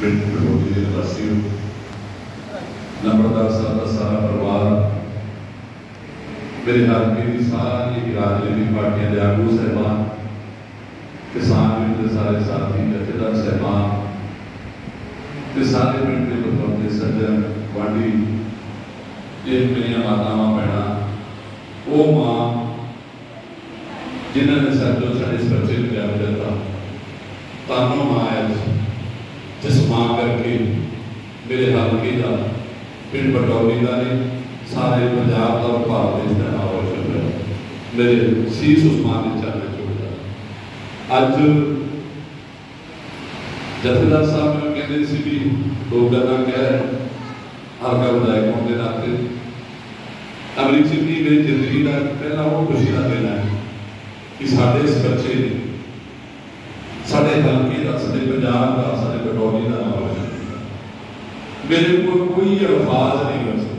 ਪਿੰਡ ਪਟੋਲੀ ਦੇ ਵਾਸੀ ਨੰਬਰਦਾਰ ਸਾਹਿਬ ਦਾ ਸਾਰਾ ਪਰਿਵਾਰ, ਮੇਰੇ ਹਲਕੇ ਦੀ ਸਾਰੀ ਰਾਜਨੀਤਿਕ ਪਾਰਟੀਆਂ ਦੇ ਆਗੂ ਸਹਿਬਾਨ, ਕਿਸਾਨ ਵੀਰ ਦੇ ਸਾਰੇ ਸਾਥੀ, ਜਥੇਦਾਰ ਸਹਿਬਾਨ ਤੇ ਸਾਰੇ ਪਿੰਡ ਦੇ ਲੋਕਾਂ ਦੇ ਸੱਜਣ ਵਾਢੀ ਇਹ ਮੇਰੀਆਂ ਮਾਤਾਵਾਂ, ਭੈਣਾਂ, ਉਹ ਮਾਂ ਜਿਨ੍ਹਾਂ ਨੇ ਸਾਡੇ ਸਾਡੇ ਬੱਚੇ ਨੂੰ ਪਿਆਰ ਦਿੱਤਾ ਤਾਨੂੰ ਮਾਂ ਹੈ ਜਿਸ ਮਾਂ ਕਰਕੇ ਮੇਰੇ ਹਲਕੇ ਦਾ ਪਿੰਡ ਬਟੌਲੀ ਦਾ ਨੇ ਸਾਰੇ ਪੰਜਾਬ ਦਾ ਭਾਰਤ ਦੇਸ਼ ਦਾ ਨਾਮ ਰੋਸ਼ਨ ਮੇਰੇ ਸੀਸ ਉਸ ਦੇ ਚਰਨਾਂ ਚੁੱਕਦਾ ਅੱਜ ਜਥੇਦਾਰ ਸਾਹਿਬ ਮੈਨੂੰ ਕਹਿੰਦੇ ਸੀ ਵੀ ਦੋ ਗੱਲਾਂ ਕਹਿ ਹਲਕਾ ਵਿਧਾਇਕ ਹੋਣ ਦੇ ਨਾਤੇ ਅਮਰੀਕ ਸਿੰਘ ਜੀ ਮੇਰੀ ਜ਼ਿੰਦਗੀ ਦਾ ਪਹਿਲਾ ਉਹ ਖੁਸ਼ੀ ਦਾ ਦਿਨ ਹੈ ਕਿ ਸਾਡੇ ਇਸ ਬੱਚੇ ਨੇ ਸਾਡੇ ਹਲਕੇ ਦਾ, ਸਾਡੇ ਪੰਜਾਬ ਦਾ, ਸਾਡੇ ਬਟੌਲੀ ਦਾ ਨਾਮ ਰੋਸ਼ਨ ਮੇਰੇ ਕੋਲ ਕੋਈ ਅਲਫਾਜ਼ ਨਹੀਂ ਬਚੇ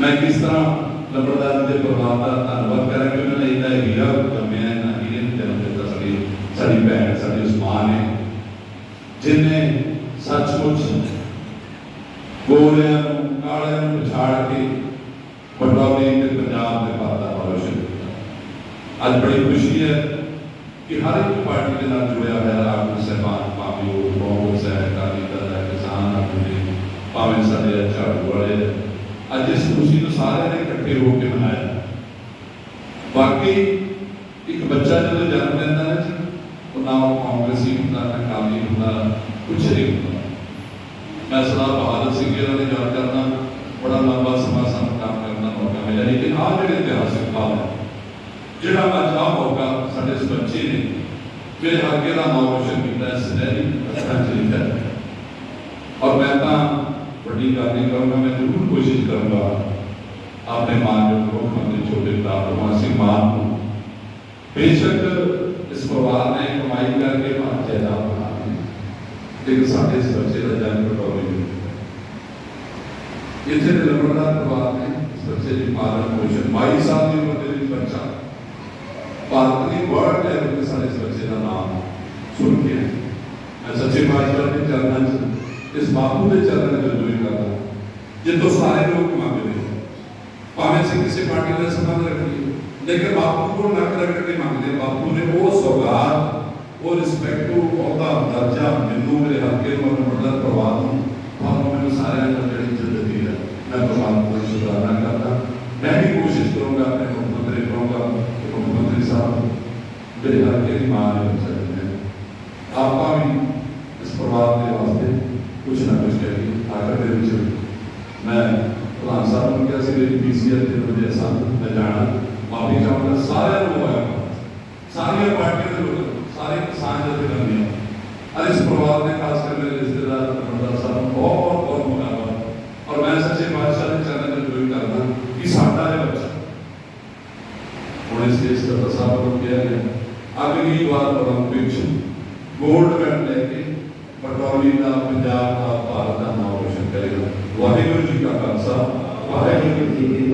ਮੈਂ ਕਿਸ ਤਰ੍ਹਾਂ ਨੰਬਰਦਾਰ ਦੇ ਪ੍ਰਭਾਵ ਦਾ ਧੰਨਵਾਦ ਕਰਾਂ ਕਿ ਉਹਨਾਂ ਨੇ ਇੰਨਾ ਹੀਰਾ ਜੰਮਿਆ ਇਹਨਾਂ ਹੀਰੇ ਨੂੰ ਜਨਮ ਦਿੱਤਾ ਸਾਡੀ ਸਾਡੀ ਭੈਣ, ਸਾਡੀ ਉਸਮਾਨ ਹੈ। ਜਿਨੇ ਸੱਚਮੁੱਚ ਗੋਰਿਆਂ ਨੂੰ, ਕਾਲਿਆਂ ਨੂੰ ਪਛਾੜ ਕੇ ਪਟੌਲੀ ਤੇ ਪੰਜਾਬ ਦੇ ਭਾਰਤ ਰੋਸ਼ਨ ਕੀਤਾ ਅੱਜ ਬੜੀ ਖੁਸ਼ੀ ਹੈ ਕਿ ਹਰ ਇੱਕ ਪਾਰਟੀ ਦੇ ਨਾਲ ਜੁੜੇ ਅੱਜ ਇਸ ਖੁਸ਼ੀ ਨੂੰ ਸਾਰਿਆਂ ਨੇ ਇਕੱਠੇ ਹੋ ਕੇ ਮਨਾਇਆ। ਬਾਕੀ ਇੱਕ ਬੱਚਾ ਜਦੋਂ ਜਨਮ ਲੈਂਦਾ ਹੈ ਜੀ, ਉਹ ਨਾ ਉਹ ਕਾਂਗਰਸੀ ਹੁੰਦਾ ਨਾ ਅਕਾਲੀ ਹੁੰਦਾ ਕੁਛ ਨਹੀਂ ਹੁੰਦਾ। ਮੈਂ ਸਰਦਾਰ ਬਹਾਦਰ ਸਿੰਘ ਜੀ ਨਾਲ ਗੱਲ ਕਰਨਾ ਬੜਾ ਲੰਬਾ ਸਮਾਂ ਸਾਨੂੰ ਕੰਮ ਕਰਨ ਦਾ ਮੌਕਾ ਮਿਲਿਆ। ਲੇਕਿਨ ਆਹ ਜਿਹੜੇ ਇਤਿਹਾਸਿਕ ਪਲ ਹੈ ਜਿਹੜਾ ਅੱਜ ਆਹ ਮੌਕਾ ਸਾਡੇ ਇਸ ਬੱਚੇ ਨੇ ਮੇਰੇ ਹਲਕੇ ਦਾ ਨਾਮ ਰੋਸ਼ਨ ਕੀਤਾ ਹੈ ਸਨੈਰੀ ਅਸਰਾਂ ਚ ਲਿਖਿਆ ਔਰ ਮੈਂ تبلیغ آنے کا ہوگا میں ضرور کوشش کروں گا۔ اپنے جو کو، اپنے چھوٹے تاپرواں سے مان کو۔ بے شک اس مواد نے کمائی کر کے ماں چہرہ بنا لیکن ساتھ اس بچے کا جان کو ڈالے گئے یہ تھے لبردار مواد نے اس بچے کی پالن پوشن۔ مائی صاحب نے عمر دن بچہ۔ پالنی ورڈ لیول کے سارے اس بچے کا نام سن کے۔ میں سچے بادشاہ نے جاننا چاہتا ہوں اس باپو دے چل رہے جو جوئی کر رہا یہ تو سارے لوگ امام دے پامے سے کسی پارٹی نے سمجھ رکھی لیکن باپو کو نہ رکھ کے مانگ دے باپو نے وہ سوگار، وہ رسپیکٹو عہدہ درجہ منو میرے حق کے اور مدد پروا دوں۔ باپو میں سارے اندر جڑی زندگی ہے۔ میں تو پروان کو سدھارنا کرتا میں بھی کوشش کروں گا اپنے محمد رہی کروں گا کہ محمد رہی صاحب میرے حق کے ایمان ہے آپ کا بھی اس پرواز کے واسطے کچھ نہ کچھ کہہ کے طاقت دینی چاہیے میں پلان صاحب نے کیا سی میری پی سی ایل کے مجھے احسان میں جانا معافی چاہوں گا سارے لوگ آیا ساری پارٹی کے لوگ سارے کسان جیسے کر دیا اور اس پروار نے خاص کر میرے رشتے دار رمضان صاحب بہت بہت مقابلہ اور میں سچے بادشاہ نے چینل میں جوائن کرنا کہ ساڈا ہے بچہ ہوں اس کے اس صاحب کو کیا گیا اگلی بار اولمپکس گولڈ میڈل لے کے پٹولی کا پنجاب کا بھارت کا نام روشن کرے گا واحر جی کا خالصہ واحر جی کی